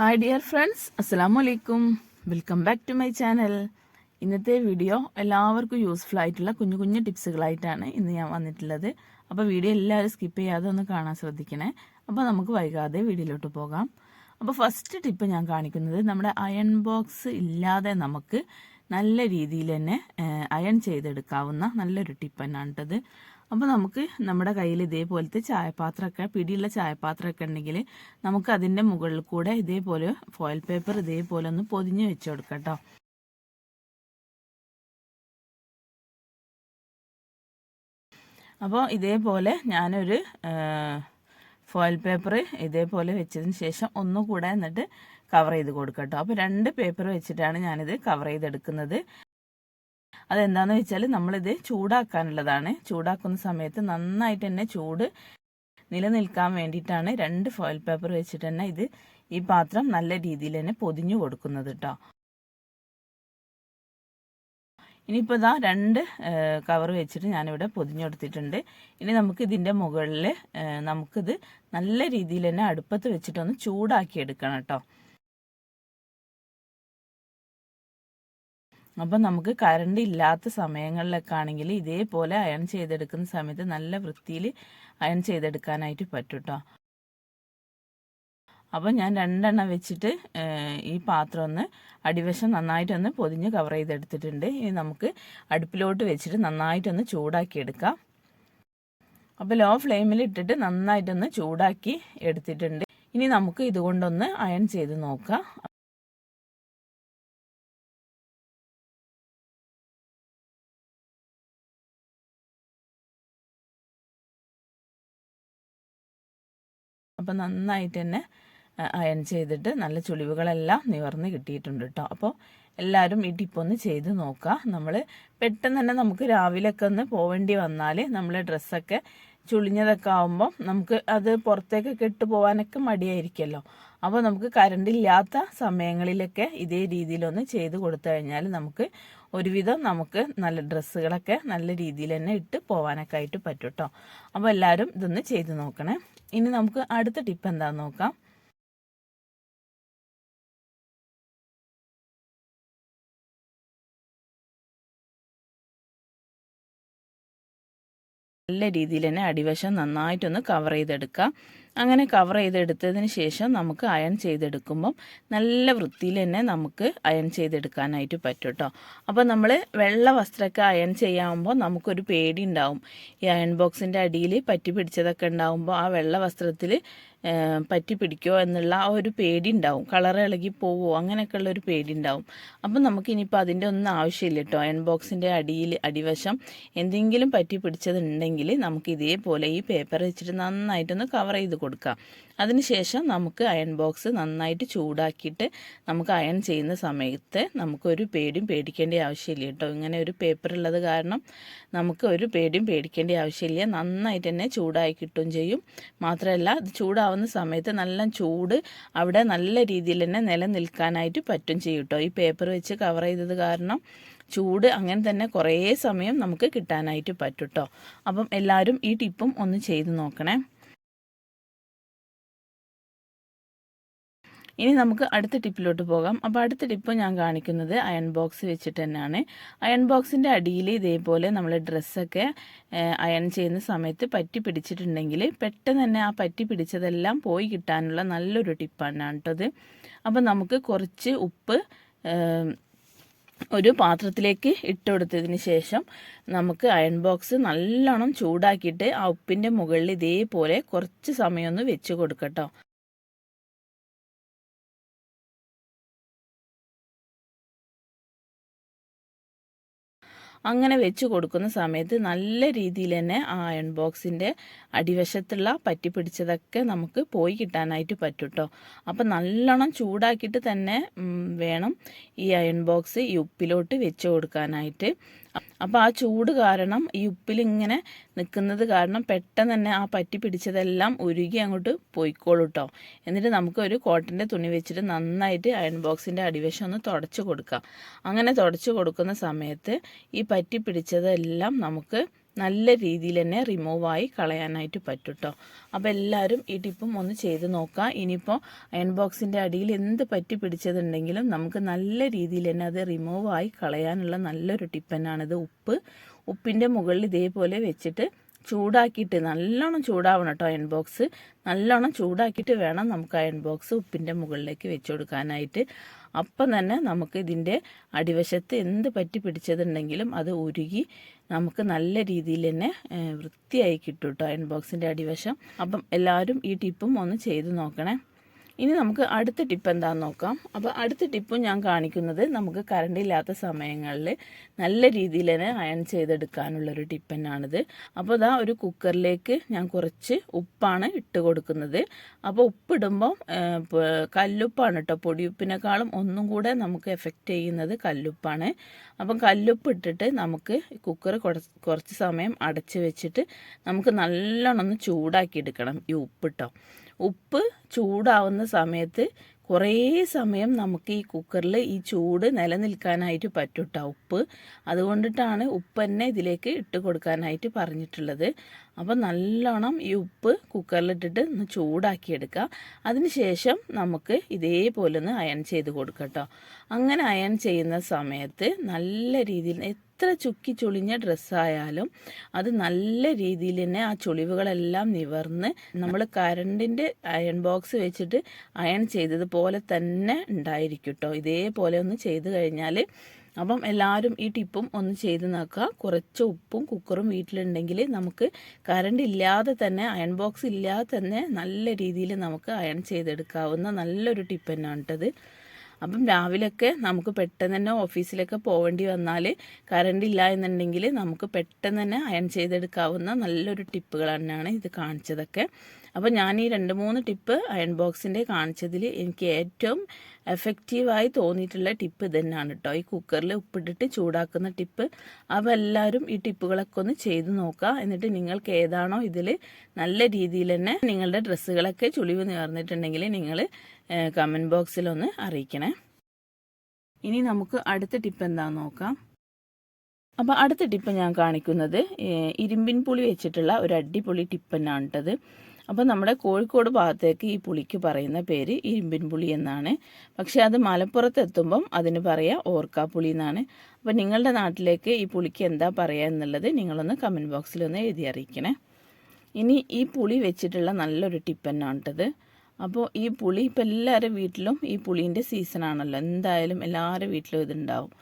Hi dear friends അസ്സാം വലൈക്കും welcome back to my channel ഇന്നത്തെ വീഡിയോ എല്ലാവർക്കും യൂസ്ഫുൾ ആയിട്ടുള്ള കുഞ്ഞു കുഞ്ഞു ടിപ്സുകളായിട്ടാണ് ഇന്ന് ഞാൻ വന്നിട്ടുള്ളത്. അപ്പോൾ വീഡിയോ എല്ലാവരും സ്കിപ്പ് ചെയ്യാതെ ഒന്ന് കാണാൻ ശ്രദ്ധിക്കണേ. അപ്പോൾ നമുക്ക് വൈകാതെ വീഡിയോയിലോട്ട് പോകാം. അപ്പോൾ ഫസ്റ്റ് ടിപ്പ് ഞാൻ കാണിക്കുന്നത് നമ്മുടെ അയൺ ബോക്സ് ഇല്ലാതെ നമുക്ക് നല്ല രീതിയിൽ തന്നെ അയൺ ചെയ്തെടുക്കാവുന്ന നല്ലൊരു ടിപ്പ് തന്നെയാണ് കേട്ടത് അപ്പോൾ നമുക്ക് നമ്മുടെ കയ്യിൽ ഇതേപോലത്തെ ചായപാത്രമൊക്കെ പിടിയുള്ള ചായപാത്രമൊക്കെ ഉണ്ടെങ്കിൽ നമുക്ക് അതിന്റെ മുകളിൽ കൂടെ ഇതേപോലെ ഫോയിൽ പേപ്പർ ഇതേപോലെ ഒന്ന് പൊതിഞ്ഞ് വെച്ച് കൊടുക്കാം കേട്ടോ അപ്പോൾ ഇതേപോലെ ഞാനൊരു ഫോയിൽ പേപ്പർ ഇതേപോലെ വെച്ചതിന് ശേഷം ഒന്നുകൂടെ എന്നിട്ട് കവർ ചെയ്ത് കൊടുക്കാം കേട്ടോ അപ്പോൾ രണ്ട് പേപ്പർ വെച്ചിട്ടാണ് ഞാനിത് കവർ ചെയ്തെടുക്കുന്നത്. അതെന്താണെന്ന് വെച്ചാൽ നമ്മളിത് ചൂടാക്കാനുള്ളതാണ്. ചൂടാക്കുന്ന സമയത്ത് നന്നായിട്ട് തന്നെ ചൂട് നിലനിൽക്കാൻ വേണ്ടിയിട്ടാണ് രണ്ട് ഫോയിൽ പേപ്പർ വെച്ചിട്ട് തന്നെ ഇത് ഈ പാത്രം നല്ല രീതിയിൽ തന്നെ പൊതിഞ്ഞു കൊടുക്കുന്നത് കേട്ടോ ഇനിയിപ്പോൾ ഇതാ രണ്ട് കവർ വെച്ചിട്ട് ഞാനിവിടെ പൊതിഞ്ഞെടുത്തിട്ടുണ്ട് ഇനി നമുക്ക് ഇതിന്റെ മുകളിൽ നമുക്കിത് നല്ല രീതിയിൽ തന്നെ അടുപ്പത്ത് വെച്ചിട്ടൊന്ന് ചൂടാക്കി എടുക്കണം കേട്ടോ അപ്പം നമുക്ക് കറണ്ട് ഇല്ലാത്ത സമയങ്ങളിലൊക്കെ ആണെങ്കിൽ ഇതേപോലെ അയൺ ചെയ്തെടുക്കുന്ന സമയത്ത് നല്ല വൃത്തിയിൽ അയൺ ചെയ്തെടുക്കാനായിട്ട് പറ്റും കേട്ടോ അപ്പം ഞാൻ രണ്ടെണ്ണം വെച്ചിട്ട് ഈ പാത്രം ഒന്ന് അടിവശം നന്നായിട്ടൊന്ന് പൊതിഞ്ഞ് കവർ ചെയ്തെടുത്തിട്ടുണ്ട്. ഇനി നമുക്ക് അടുപ്പിലോട്ട് വെച്ചിട്ട് നന്നായിട്ടൊന്ന് ചൂടാക്കി എടുക്കാം. അപ്പോൾ ലോ ഫ്ലെയിമിൽ ഇട്ടിട്ട് നന്നായിട്ടൊന്ന് ചൂടാക്കി എടുത്തിട്ടുണ്ട്. ഇനി നമുക്ക് ഇതുകൊണ്ടൊന്ന് അയൺ ചെയ്ത് നോക്കാം. അപ്പോൾ നന്നായിട്ട് തന്നെ അയൺ ചെയ്തിട്ട് നല്ല ചുളിവുകളെല്ലാം നിവർന്ന് കിട്ടിയിട്ടുണ്ട് കേട്ടോ അപ്പോൾ എല്ലാവരും ഈ ടിപ്പൊന്ന് ചെയ്ത് നോക്കുക നമ്മൾ പെട്ടെന്ന് തന്നെ നമുക്ക് രാവിലെയൊക്കെ ഒന്ന് പോവേണ്ടി വന്നാൽ നമ്മൾ ഡ്രസ്സൊക്കെ ചുളിഞ്ഞതൊക്കെ ആകുമ്പോൾ നമുക്ക് അത് പുറത്തേക്കൊക്കെ ഇട്ട് പോകാനൊക്കെ മടിയായിരിക്കുമല്ലോ അപ്പോൾ നമുക്ക് കറണ്ട് ഇല്ലാത്ത സമയങ്ങളിലൊക്കെ ഇതേ രീതിയിലൊന്ന് ചെയ്ത് കൊടുത്തു കഴിഞ്ഞാൽ നമുക്ക് ഒരുവിധം നമുക്ക് നല്ല ഡ്രസ്സുകളൊക്കെ നല്ല രീതിയിൽ തന്നെ ഇട്ട് പോകാനൊക്കെ ആയിട്ട് പറ്റും കേട്ടോ അപ്പോൾ എല്ലാവരും ഇതൊന്ന് ചെയ്ത് നോക്കണേ. ഇനി നമുക്ക് അടുത്ത ടിപ്പ് എന്താണെന്ന് നോക്കാം. നല്ല രീതിയിൽ തന്നെ അടിവശം നന്നായിട്ടൊന്ന് കവർ ചെയ്തെടുക്കാം. അങ്ങനെ കവർ ചെയ്തെടുത്തതിന് ശേഷം നമുക്ക് അയൺ ചെയ്തെടുക്കുമ്പം നല്ല വൃത്തിയിൽ തന്നെ നമുക്ക് അയൺ ചെയ്തെടുക്കാനായിട്ട് പറ്റും കേട്ടോ അപ്പോൾ നമ്മൾ വെള്ള വസ്ത്രമൊക്കെ അയൺ ചെയ്യാകുമ്പോൾ നമുക്കൊരു പേടി ഉണ്ടാവും ഈ അയൺ ബോക്സിന്റെ അടിയിൽ പറ്റി പിടിച്ചതൊക്കെ ഉണ്ടാകുമ്പോൾ ആ വെള്ള വസ്ത്രത്തിൽ പറ്റി പിടിക്കോ എന്നുള്ള ആ ഒരു പേടി ഉണ്ടാവും കളർ ഇളകി പോവോ അങ്ങനെയൊക്കെയുള്ള ഒരു പേടി ഉണ്ടാവും അപ്പം നമുക്ക് ഇനിയിപ്പോൾ അതിന്റെ ഒന്നും ആവശ്യമില്ല കേട്ടോ അയൺ ബോക്സിന്റെ അടിയിൽ അടിവശം എന്തെങ്കിലും പറ്റി പിടിച്ചതുണ്ടെങ്കിൽ നമുക്ക് ഇതേപോലെ ഈ പേപ്പർ വെച്ചിട്ട് നന്നായിട്ടൊന്ന് കവർ ചെയ്ത് കൊടുക്കാം അതിനുശേഷം നമുക്ക് അയൺ ബോക്സ് നന്നായിട്ട് ചൂടാക്കിയിട്ട് നമുക്ക് അയൺ ചെയ്യുന്ന സമയത്ത് നമുക്കൊരു പേടിയും പേടിക്കേണ്ട ആവശ്യമില്ല കേട്ടോ. ഇങ്ങനെ ഒരു പേപ്പർ ഉള്ളത് കാരണം നമുക്ക് ഒരു പേടിയും പേടിക്കേണ്ട ആവശ്യമില്ല. നന്നായിട്ട് തന്നെ ചൂടായി കിട്ടുകയും ചെയ്യും. മാത്രമല്ല ഇത് ചൂടാവുന്ന സമയത്ത് നല്ല ചൂട് അവിടെ നല്ല രീതിയിൽ തന്നെ നിലനിൽക്കാനായിട്ട് പറ്റും ചെയ്യും കേട്ടോ. ഈ പേപ്പർ വെച്ച് കവർ ചെയ്തത് കാരണം ചൂട് അങ്ങനെ തന്നെ കുറേ സമയം നമുക്ക് കിട്ടാനായിട്ട് പറ്റും കേട്ടോ. അപ്പം എല്ലാവരും ഈ ടിപ്പും ഒന്ന് ചെയ്ത് നോക്കണേ. ഇനി നമുക്ക് അടുത്ത ടിപ്പിലോട്ട് പോകാം. അപ്പോൾ അടുത്ത ടിപ്പ് ഞാൻ കാണിക്കുന്നത് അയൺ ബോക്സ് വെച്ചിട്ട് തന്നെയാണ്. അയൺ ബോക്സിന്റെ അടിയിൽ ഇതേപോലെ നമ്മൾ ഡ്രസ്സൊക്കെ അയൺ ചെയ്യുന്ന സമയത്ത് പറ്റി പിടിച്ചിട്ടുണ്ടെങ്കിൽ പെട്ടെന്ന് തന്നെ ആ പറ്റി പിടിച്ചതെല്ലാം പോയി കിട്ടാനുള്ള നല്ലൊരു ടിപ്പാണ് കേട്ടത് അപ്പോൾ നമുക്ക് കുറച്ച് ഉപ്പ് ഒരു പാത്രത്തിലേക്ക് ഇട്ടുകൊടുത്തതിന് ശേഷം നമുക്ക് അയൺ ബോക്സ് നല്ലോണം ചൂടാക്കിയിട്ട് ആ ഉപ്പിന്റെ മുകളിൽ ഇതേപോലെ കുറച്ച് സമയമൊന്ന് വെച്ച് കൊടുക്കട്ടോ. അങ്ങനെ വെച്ച് കൊടുക്കുന്ന സമയത്ത് നല്ല രീതിയിൽ തന്നെ ആ അയൺ ബോക്സിന്റെ അടിവശത്തുള്ള പറ്റി പിടിച്ചതൊക്കെ നമുക്ക് പോയി കിട്ടാനായിട്ട് പറ്റും കേട്ടോ അപ്പം നല്ലോണം ചൂടാക്കിയിട്ട് തന്നെ വേണം ഈ അയൺ ബോക്സ് ഈ ഉപ്പിലോട്ട് വെച്ച് കൊടുക്കാനായിട്ട്. അപ്പോൾ ആ ചൂട് കാരണം ഈ ഉപ്പിലിങ്ങനെ നിൽക്കുന്നത് കാരണം പെട്ടെന്ന് തന്നെ ആ പറ്റി പിടിച്ചതെല്ലാം ഉരുകി അങ്ങോട്ട് പോയിക്കോളൂ കേട്ടോ എന്നിട്ട് നമുക്ക് ഒരു കോട്ടന്റെ തുണി വെച്ചിട്ട് നന്നായിട്ട് അയൺ ബോക്സിന്റെ അടിവശം ഒന്ന് തുടച്ച് കൊടുക്കാം. അങ്ങനെ തുടച്ച് കൊടുക്കുന്ന സമയത്ത് ഈ പറ്റി പിടിച്ചതെല്ലാം നമുക്ക് നല്ല രീതിയിൽ തന്നെ റിമൂവായി കളയാനായിട്ട് പറ്റും കേട്ടോ അപ്പോൾ എല്ലാവരും ഈ ടിപ്പും ഒന്ന് ചെയ്ത് നോക്കുക. ഇനിയിപ്പോൾ അയൺ ബോക്സിന്റെ അടിയിൽ എന്ത് പറ്റി പിടിച്ചതുണ്ടെങ്കിലും നമുക്ക് നല്ല രീതിയിൽ തന്നെ അത് റിമൂവായി കളയാനുള്ള നല്ലൊരു ടിപ്പ് തന്നെയാണിത്. ഉപ്പ് ഉപ്പിന്റെ മുകളിൽ ഇതേപോലെ വെച്ചിട്ട് ചൂടാക്കിയിട്ട് നല്ലോണം ചൂടാവണം കേട്ടോ അയൺ ബോക്സ് നല്ലോണം ചൂടാക്കിയിട്ട് വേണം നമുക്ക് അയൺ ബോക്സ് ഉപ്പിന്റെ മുകളിലേക്ക് വെച്ച് കൊടുക്കാനായിട്ട്. അപ്പം തന്നെ നമുക്ക് ഇതിന്റെ അടിവശത്ത് എന്ത് പറ്റി പിടിച്ചതുണ്ടെങ്കിലും അത് ഉരുകി നമുക്ക് നല്ല രീതിയിൽ തന്നെ വൃത്തിയായി കിട്ടും കേട്ടോ അയൺ ബോക്സിന്റെ അടിവശം. അപ്പം എല്ലാവരും ഈ ടിപ്പും ഒന്ന് ചെയ്ത് നോക്കണേ. ഇനി നമുക്ക് അടുത്ത ടിപ്പ് എന്താണെന്ന് നോക്കാം. അപ്പോൾ അടുത്ത ടിപ്പും ഞാൻ കാണിക്കുന്നത് നമുക്ക് കറണ്ട് ഇല്ലാത്ത സമയങ്ങളിൽ നല്ല രീതിയിൽ തന്നെ അയൺ ചെയ്തെടുക്കാനുള്ളൊരു ടിപ്പ് തന്നെയാണിത്. അപ്പോൾ ഇതാ ഒരു കുക്കറിലേക്ക് ഞാൻ കുറച്ച് ഉപ്പാണ് ഇട്ട് കൊടുക്കുന്നത്. അപ്പോൾ ഉപ്പിടുമ്പോൾ കല്ലുപ്പാണ് കേട്ടോ പൊടിയുപ്പിനേക്കാളും ഒന്നും കൂടെ നമുക്ക് എഫക്റ്റ് ചെയ്യുന്നത് കല്ലുപ്പാണ്. അപ്പം കല്ലുപ്പ് ഇട്ടിട്ട് നമുക്ക് കുക്കർ കുറച്ച് സമയം അടച്ച് വെച്ചിട്ട് നമുക്ക് നല്ലോണം ഒന്ന് ചൂടാക്കി എടുക്കണം ഈ ഉപ്പിട്ടോ ഉപ്പ് ചൂടാവുന്ന സമയത്ത് കുറേ സമയം നമുക്ക് ഈ കുക്കറിൽ ഈ ചൂട് നിലനിൽക്കാനായിട്ട് പറ്റൂട്ട ഉപ്പ്. അതുകൊണ്ടിട്ടാണ് ഉപ്പ് തന്നെ ഇതിലേക്ക് ഇട്ട് കൊടുക്കാനായിട്ട് പറഞ്ഞിട്ടുള്ളത്. അപ്പോൾ നല്ലോണം ഈ ഉപ്പ് കുക്കറിലിട്ടിട്ട് ഒന്ന് ചൂടാക്കിയെടുക്കുക അതിനുശേഷം നമുക്ക് ഇതേപോലെ ഒന്ന് അയൺ ചെയ്ത് കൊടുക്കട്ടോ അങ്ങനെ അയൺ ചെയ്യുന്ന സമയത്ത് നല്ല രീതിയിൽ എത്ര ചുക്കി ചുളിഞ്ഞ ഡ്രസ്സായാലും അത് നല്ല രീതിയിൽ തന്നെ ആ ചുളിവുകളെല്ലാം നിവർന്ന് നമ്മൾ കരണ്ടിന്റെ അയൺ ബോക്സ് വെച്ചിട്ട് അയൺ ചെയ്തതുപോലെ തന്നെ ഉണ്ടായിരിക്കും കേട്ടോ ഇതേപോലെ ഒന്ന് ചെയ്ത് കഴിഞ്ഞാൽ അപ്പം എല്ലാവരും ഈ ടിപ്പും ഒന്ന് ചെയ്ത് നോക്കുക. കുറച്ച് ഉപ്പും കുക്കറും വീട്ടിലുണ്ടെങ്കിൽ നമുക്ക് കറണ്ട് ഇല്ലാതെ തന്നെ അയൺ ബോക്സ് ഇല്ലാതെ തന്നെ നല്ല രീതിയിൽ നമുക്ക് അയൺ ചെയ്തെടുക്കാവുന്ന നല്ലൊരു ടിപ്പ് തന്നെയാണ് കേട്ടത് അപ്പം രാവിലെയൊക്കെ നമുക്ക് പെട്ടെന്ന് തന്നെ ഓഫീസിലൊക്കെ പോവേണ്ടി വന്നാൽ കറണ്ട് ഇല്ല എന്നുണ്ടെങ്കിൽ നമുക്ക് പെട്ടെന്ന് തന്നെ അയൺ ചെയ്തെടുക്കാവുന്ന നല്ലൊരു ടിപ്പുകൾ തന്നെയാണ് ഇത് കാണിച്ചതൊക്കെ. അപ്പോൾ ഞാൻ ഈ രണ്ട് മൂന്ന് ടിപ്പ് അയൺ ബോക്സിന്റെ കാണിച്ചതിൽ എനിക്ക് ഏറ്റവും എഫക്റ്റീവായി തോന്നിയിട്ടുള്ള ടിപ്പ് തന്നെയാണ് കേട്ടോ ഈ കുക്കറിൽ ഉപ്പിട്ടിട്ട് ചൂടാക്കുന്ന ടിപ്പ്. അപ്പോൾ എല്ലാവരും ഈ ടിപ്പുകളൊക്കെ ഒന്ന് ചെയ്ത് നോക്കുക എന്നിട്ട് നിങ്ങൾക്ക് ഏതാണോ ഇതിൽ നല്ല രീതിയിൽ തന്നെ നിങ്ങളുടെ ഡ്രസ്സുകളൊക്കെ ചുളിവ് നേർന്നിട്ടുണ്ടെങ്കിൽ നിങ്ങൾ കമന്റ് ബോക്സിലൊന്ന് അറിയിക്കണേ. ഇനി നമുക്ക് അടുത്ത ടിപ്പ് എന്താണെന്ന് നോക്കാം. അപ്പോൾ അടുത്ത ടിപ്പ് ഞാൻ കാണിക്കുന്നത് ഇരുമ്പിൻ പുളി വെച്ചിട്ടുള്ള ഒരു അടിപൊളി ടിപ്പ് തന്നെയാണ് കേട്ടത് അപ്പോൾ നമ്മുടെ കോഴിക്കോട് ഭാഗത്തേക്ക് ഈ പുളിക്ക് പറയുന്ന പേര് ഇരുമ്പിൻ പുളി എന്നാണ്. പക്ഷേ അത് മലപ്പുറത്ത് എത്തുമ്പം അതിന് പറയുക ഓർക്കാപ്പുളി എന്നാണ്. അപ്പോൾ നിങ്ങളുടെ നാട്ടിലേക്ക് ഈ പുളിക്ക് എന്താ പറയുക എന്നുള്ളത് നിങ്ങളൊന്ന് കമന്റ് ബോക്സിൽ ഒന്ന് എഴുതി അറിയിക്കണേ. ഇനി ഈ പുളി വെച്ചിട്ടുള്ള നല്ലൊരു ടിപ്പ് തന്നെയാണ് കേട്ടത് അപ്പോൾ ഈ പുളി ഇപ്പം എല്ലാവരുടെ വീട്ടിലും ഈ പുളീന്റെ സീസണാണല്ലോ എന്തായാലും എല്ലാവരുടെ വീട്ടിലും ഇതുണ്ടാവും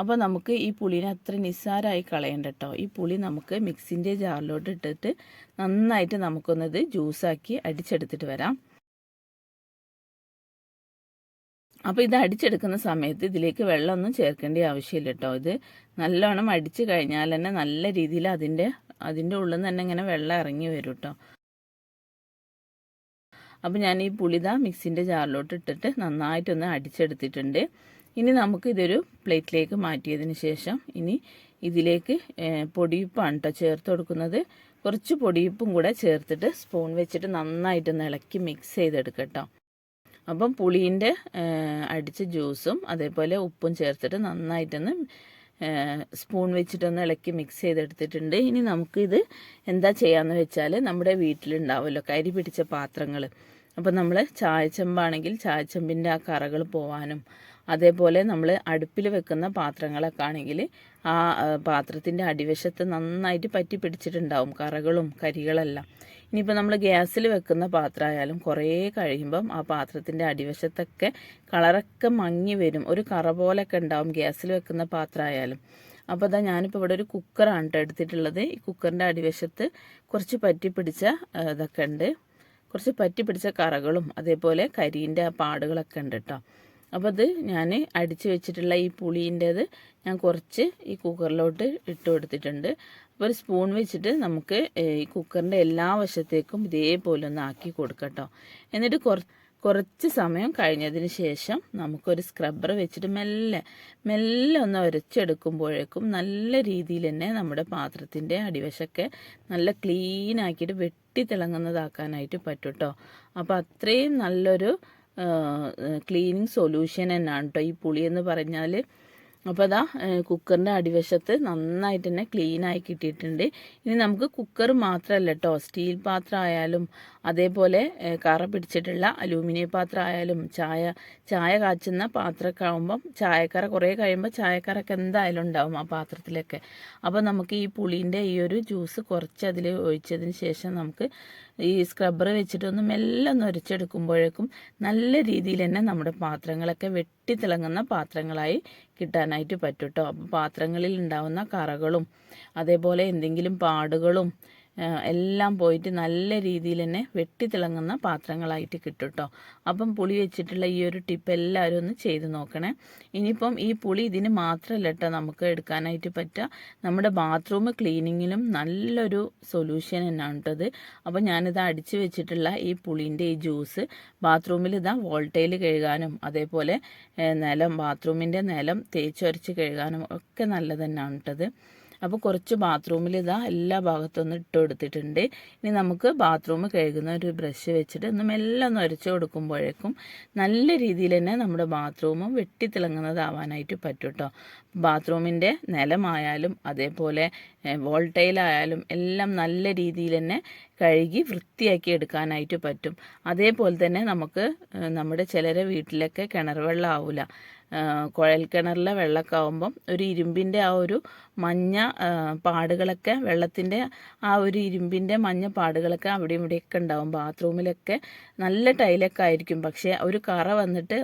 അപ്പോൾ നമുക്ക് ഈ പുളീനെ അത്ര നിസ്സാരമായി കളയണ്ട കേട്ടോ ഈ പുളി നമുക്ക് മിക്സിന്റെ ജാറിലോട്ട് ഇട്ടിട്ട് നന്നായിട്ട് നമുക്കൊന്നത് ജ്യൂസാക്കി അടിച്ചെടുത്തിട്ട് വരാം. അപ്പോൾ ഇത് അടിച്ചെടുക്കുന്ന സമയത്ത് ഇതിലേക്ക് വെള്ളമൊന്നും ചേർക്കേണ്ട ആവശ്യമില്ല കേട്ടോ ഇത് നല്ലോണം അടിച്ചു കഴിഞ്ഞാൽ തന്നെ നല്ല രീതിയിൽ അതിന്റെ അതിന്റെ ഉള്ളിൽ നിന്ന് തന്നെ ഇങ്ങനെ വെള്ളം ഇറങ്ങി വരും കേട്ടോ അപ്പോൾ ഞാൻ ഈ പുളിത മിക്സിന്റെ ജാറിലോട്ട് ഇട്ടിട്ട് നന്നായിട്ടൊന്ന് അടിച്ചെടുത്തിട്ടുണ്ട്. ഇനി നമുക്ക് ഇതൊരു പ്ലേറ്റിലേക്ക് മാറ്റിയതിന് ശേഷം ഇനി ഇതിലേക്ക് പൊടിയിപ്പാണ് കേട്ടോ ചേർത്ത് കൊടുക്കുന്നത്. കുറച്ച് പൊടിയിപ്പും കൂടെ ചേർത്തിട്ട് സ്പൂൺ വെച്ചിട്ട് നന്നായിട്ടൊന്ന് ഇളക്കി മിക്സ് ചെയ്തെടുക്കട്ടോ കേട്ടോ അപ്പം പുളീന്റെ അടിച്ച ജ്യൂസും അതേപോലെ ഉപ്പും ചേർത്തിട്ട് നന്നായിട്ടൊന്ന് സ്പൂൺ വെച്ചിട്ടൊന്ന് ഇളക്കി മിക്സ് ചെയ്തെടുത്തിട്ടുണ്ട്. ഇനി നമുക്കിത് എന്താ ചെയ്യാന്ന് വെച്ചാൽ നമ്മുടെ വീട്ടിലുണ്ടാവുമല്ലോ കരി പിടിച്ച പാത്രങ്ങൾ അപ്പോൾ നമ്മൾ ചായച്ചമ്പാണെങ്കിൽ ചായച്ചമ്പിന്റെ ആ കറകൾ പോവാനും അതേപോലെ നമ്മൾ അടുപ്പിൽ വെക്കുന്ന പാത്രങ്ങളൊക്കെ ആണെങ്കിൽ ആ പാത്രത്തിന്റെ അടിവശത്ത് നന്നായിട്ട് പറ്റി പിടിച്ചിട്ടുണ്ടാവും കറകളും കരികളെല്ലാം. ഇനിയിപ്പോൾ നമ്മൾ ഗ്യാസിൽ വെക്കുന്ന പാത്രമായാലും കുറേ കഴിയുമ്പം ആ പാത്രത്തിന്റെ അടിവശത്തൊക്കെ കളറൊക്കെ മങ്ങി വരും. ഒരു കറ പോലൊക്കെ ഉണ്ടാവും ഗ്യാസിൽ വെക്കുന്ന പാത്രമായാലും. അപ്പോൾ അതാ ഞാനിപ്പോൾ ഇവിടെ ഒരു കുക്കറാണ് കേട്ടോ എടുത്തിട്ടുള്ളത്. ഈ കുക്കറിന്റെ അടിവശത്ത് കുറച്ച് പറ്റി പിടിച്ച ഇതൊക്കെ ഉണ്ട്. കുറച്ച് പറ്റി പിടിച്ച കറകളും അതേപോലെ കരിന്റെ പാടുകളൊക്കെ ഉണ്ട് കേട്ടോ. അപ്പോൾ അത് ഞാൻ അടിച്ച് വെച്ചിട്ടുള്ള ഈ പുളീന്റേത് ഞാൻ കുറച്ച് ഈ കുക്കറിലോട്ട് ഇട്ട് കൊടുത്തിട്ടുണ്ട്. അപ്പോൾ ഒരു സ്പൂൺ വെച്ചിട്ട് നമുക്ക് ഈ കുക്കറിന്റെ എല്ലാ വശത്തേക്കും ഇതേപോലെ ഒന്ന് ആക്കി കൊടുക്കട്ടോ. എന്നിട്ട് കുറ കുറച്ച് സമയം കഴിഞ്ഞതിന് ശേഷം നമുക്കൊരു സ്ക്രബ്ബർ വെച്ചിട്ട് മെല്ലെ മെല്ലെ ഒന്ന് ഉരച്ചെടുക്കുമ്പോഴേക്കും നല്ല രീതിയിൽ തന്നെ നമ്മുടെ പാത്രത്തിന്റെ അടിവശമൊക്കെ നല്ല ക്ലീൻ ആക്കിയിട്ട് വെട്ടി തിളങ്ങുന്നതാക്കാനായിട്ട് പറ്റും കേട്ടോ അപ്പോൾ അത്രയും നല്ലൊരു ക്ലീനിങ് സൊല്യൂഷൻ തന്നെയാണ് കേട്ടോ ഈ പുളി എന്ന് പറഞ്ഞാൽ അപ്പോൾ അതാ കുക്കറിന്റെ അടിവശത്ത് നന്നായിട്ട് തന്നെ ക്ലീനായി കിട്ടിയിട്ടുണ്ട്. ഇനി നമുക്ക് കുക്കർ മാത്രമല്ല കേട്ടോ സ്റ്റീൽ പാത്രം ആയാലും അതേപോലെ കറ പിടിച്ചിട്ടുള്ള അലൂമിനിയം പാത്രം ആയാലും ചായ ചായ കാച്ചുന്ന പാത്രമൊക്കെ ആകുമ്പം ചായക്കറ കുറേ കഴിയുമ്പോൾ ചായക്കറൊക്കെ എന്തായാലും ഉണ്ടാവും ആ പാത്രത്തിലൊക്കെ. അപ്പോൾ നമുക്ക് ഈ പുളീന്റെ ഈ ഒരു ജ്യൂസ് കുറച്ച് അതിൽ ഒഴിച്ചതിന് ശേഷം നമുക്ക് ഈ സ്ക്രബ്ബർ വെച്ചിട്ടൊന്ന് മെല്ലെ ഒന്ന് ഉരച്ചെടുക്കുമ്പോഴേക്കും നല്ല രീതിയിൽ തന്നെ നമ്മുടെ പാത്രങ്ങളൊക്കെ വെട്ടിത്തിളങ്ങുന്ന പാത്രങ്ങളായി കിട്ടാനായിട്ട് പറ്റും കേട്ടോ അപ്പം പാത്രങ്ങളിൽ ഉണ്ടാവുന്ന കറകളും അതേപോലെ എന്തെങ്കിലും പാടുകളും എല്ലാം പോയിട്ട് നല്ല രീതിയിൽ തന്നെ വെട്ടിത്തിളങ്ങുന്ന പാത്രങ്ങളായിട്ട് കിട്ടും കേട്ടോ അപ്പം പുളി വെച്ചിട്ടുള്ള ഈ ഒരു ടിപ്പ് എല്ലാവരും ഒന്ന് ചെയ്ത് നോക്കണേ. ഇനിയിപ്പം ഈ പുളി ഇതിന് മാത്രമല്ല കേട്ടോ നമുക്ക് എടുക്കാനായിട്ട് പറ്റുക നമ്മുടെ ബാത്റൂം ക്ലീനിങ്ങിലും നല്ലൊരു സൊല്യൂഷൻ തന്നെയാണ് കേട്ടത് അപ്പോൾ ഞാനിത് അടിച്ചു വെച്ചിട്ടുള്ള ഈ പുളിന്റെ ഈ ജ്യൂസ് ബാത്റൂമിൽ ഇതാ വോൾട്ടയിൽ കഴുകാനും അതേപോലെ നിലം ബാത്റൂമിന്റെ നിലം തേച്ചൊരച്ച് കഴുകാനും ഒക്കെ നല്ലത് തന്നെയാണ് കേട്ടത് അപ്പോൾ കുറച്ച് ബാത്റൂമിൽ ഇതാ എല്ലാ ഭാഗത്തും ഒന്ന് ഇട്ട് കൊടുത്തിട്ടുണ്ട്. ഇനി നമുക്ക് ബാത്റൂം കഴുകുന്ന ഒരു ബ്രഷ് വെച്ചിട്ട് ഒന്ന് മെല്ലെ ഒന്ന് ഉരച്ച് കൊടുക്കുമ്പോഴേക്കും നല്ല രീതിയിൽ തന്നെ നമ്മുടെ ബാത്റൂമും വെട്ടിത്തിളങ്ങുന്നതാവാനായിട്ട് പറ്റും കേട്ടോ ബാത്റൂമിന്റെ നിലമായാലും അതേപോലെ വോൾട്ടൈലായാലും എല്ലാം നല്ല രീതിയിൽ തന്നെ കഴുകി വൃത്തിയാക്കി എടുക്കാനായിട്ട് പറ്റും. അതേപോലെ തന്നെ നമുക്ക് നമ്മുടെ ചിലരെ വീട്ടിലൊക്കെ കിണർ വെള്ളം ആവില്ല കുഴൽ കിണറിലെ വെള്ളമൊക്കെ ആകുമ്പം ഒരു ഇരുമ്പിന്റെ ആ ഒരു മഞ്ഞ പാടുകളൊക്കെ വെള്ളത്തിന്റെ ആ ഒരു ഇരുമ്പിന്റെ മഞ്ഞ പാടുകളൊക്കെ അവിടെയും ഇവിടെയൊക്കെ ഉണ്ടാവും. ബാത്റൂമിലൊക്കെ നല്ല ടൈലൊക്കെ ആയിരിക്കും. പക്ഷേ ഒരു കറ വന്നിട്ട്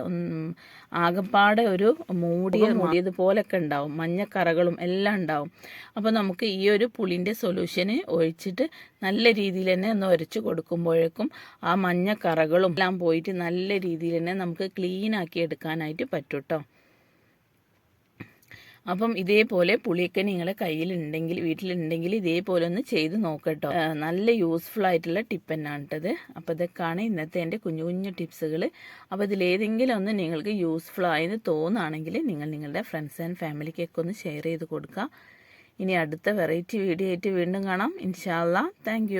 ആകപ്പാടെ ഒരു മൂടിയ മൂടിയതുപോലൊക്കെ ഉണ്ടാവും. മഞ്ഞ കറകളും എല്ലാം ഉണ്ടാവും. അപ്പോൾ നമുക്ക് ഈ ഒരു പുളിന്റെ സൊല്യൂഷന് ഒഴിച്ചിട്ട് നല്ല രീതിയിൽ തന്നെ ഒന്ന് ഉരച്ച് കൊടുക്കുമ്പോഴേക്കും ആ മഞ്ഞ കറകളും എല്ലാം പോയിട്ട് നല്ല രീതിയിൽ തന്നെ നമുക്ക് ക്ലീൻ ആക്കി എടുക്കാനായിട്ട് പറ്റും അപ്പം ഇതേപോലെ പുളിയൊക്കെ നിങ്ങൾ കയ്യിലുണ്ടെങ്കിൽ വീട്ടിലുണ്ടെങ്കിൽ ഇതേപോലെ ഒന്ന് ചെയ്ത് നോക്കട്ടോ. നല്ല യൂസ്ഫുൾ ആയിട്ടുള്ള ടിപ്പ് തന്നെയാണ് കേട്ടത് അപ്പോൾ ഇതൊക്കെയാണ് ഇന്നത്തെ എന്റെ കുഞ്ഞു കുഞ്ഞു ടിപ്സുകൾ അപ്പോൾ ഇതിലേതെങ്കിലും ഒന്ന് നിങ്ങൾക്ക് യൂസ്ഫുൾ ആയെന്ന് തോന്നുകയാണെങ്കിൽ നിങ്ങൾ നിങ്ങളുടെ ഫ്രണ്ട്സ് ആൻഡ് ഫാമിലിക്കൊക്കെ ഒന്ന് ഷെയർ ചെയ്ത് കൊടുക്കുക. ഇനി അടുത്ത വെറൈറ്റി വീഡിയോ ആയിട്ട് വീണ്ടും കാണാം. ഇൻഷാല്ല താങ്ക്